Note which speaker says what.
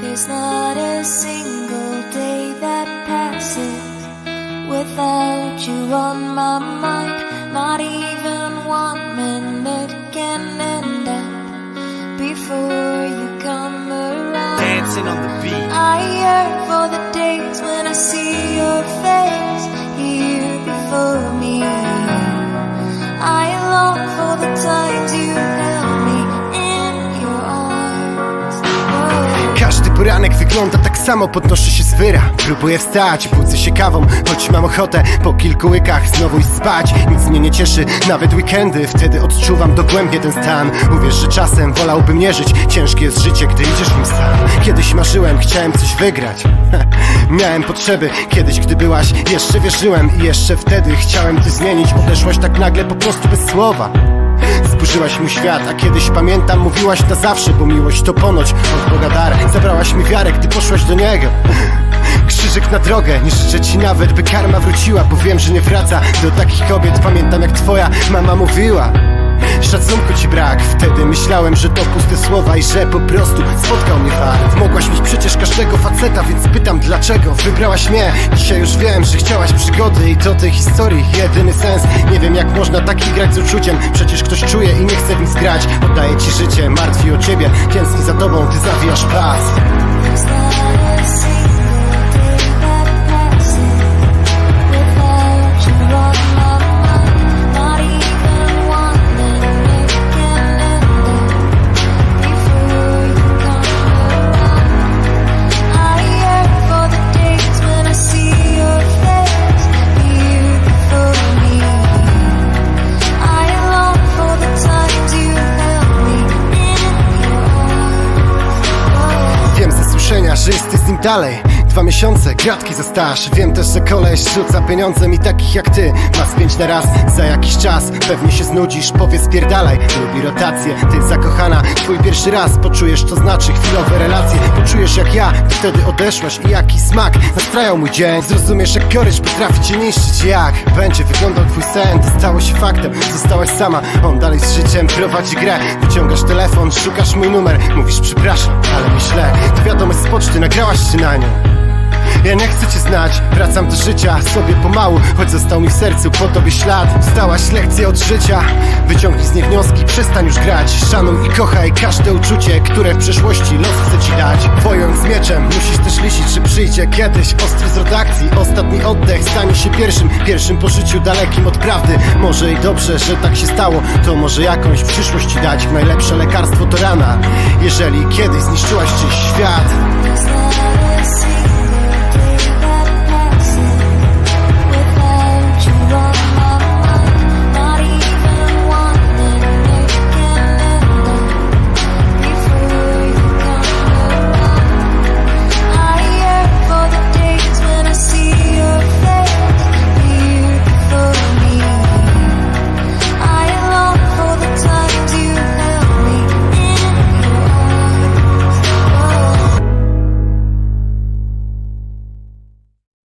Speaker 1: There's not a single day that passes without you on my mind. Not even one minute can end up before you come around.
Speaker 2: Dancing on the beat.
Speaker 1: I yearn for the days when I see your face
Speaker 3: Poranek wygląda tak samo, podnoszę się z wyra. Próbuję wstać, budzę się kawą, choć mam ochotę Po kilku łykach znowu iść spać. Nic mnie nie cieszy, nawet weekendy. Wtedy odczuwam dogłębnie ten stan. Uwierz, że czasem wolałbym nie żyć. Ciężkie jest życie, gdy idziesz nim sam. Kiedyś marzyłem, chciałem coś wygrać. Miałem potrzeby, kiedyś gdy byłaś Jeszcze wierzyłem. I jeszcze wtedy chciałem ty zmienić. Odeszłaś tak nagle po prostu bez słowa Zburzyłaś mój świat, a kiedyś pamiętam Mówiłaś na zawsze, bo miłość to ponoć od Boga dar. Zabrałaś mi wiarę, gdy poszłaś do Niego. Krzyżyk na drogę, nie życzę ci nawet, by karma wróciła Bo wiem, że nie wraca do takich kobiet. Pamiętam jak twoja mama mówiła Szacunku ci brak, wtedy myślałem, że to puste słowa I że po prostu spotkał mnie fart Mogłaś mieć przecież każdego faceta, więc pytam dlaczego Wybrałaś mnie, dzisiaj już wiem, że chciałaś przygody I to tej historii jedyny sens. Nie wiem jak można tak grać z uczuciem. Przecież ktoś czuje i nie chce w nic grać. Oddaję ci życie, martwi o ciebie. Tęskni za tobą, ty zawijasz ze słyszenia, że jesteś z nim dalej Dwa miesiące, gratki za staż. Wiem też, że koleś rzuca pieniądze mi takich jak ty. Ma z pięć na raz, za jakiś czas. Pewnie się znudzisz, powiedz pierdalaj Lubi rotację, ty zakochana. Twój pierwszy raz poczujesz, to znaczy chwilowe relacje. Poczujesz jak ja, wtedy odeszłaś I jaki smak. Nastrajał mój dzień. Zrozumiesz jak gorycz potrafi cię niszczyć. Jak będzie wyglądał twój sen? To stało się faktem, zostałaś sama. On dalej z życiem prowadzi grę. Wyciągasz telefon, szukasz mój numer. Mówisz przepraszam, ale myślę To wiadomość z poczty, nagrałaś się na nią ja nie chcę cię znać, wracam do życia sobie pomału Choć został mi w sercu po tobie ślad. Stałaś lekcję od życia Wyciągnij z niej wnioski, przestań już grać. Szanuj i kochaj każde uczucie Które w przeszłości los chce ci dać. Wojując z mieczem, musisz też liczyć, że przyjdzie kiedyś. Ostry z redakcji, ostatni oddech Stanie się pierwszym, pierwszym po życiu dalekim od prawdy. Może i dobrze, że tak się stało To może jakąś przyszłość ci dać. Najlepsze lekarstwo to rana Jeżeli kiedyś zniszczyłaś czyjś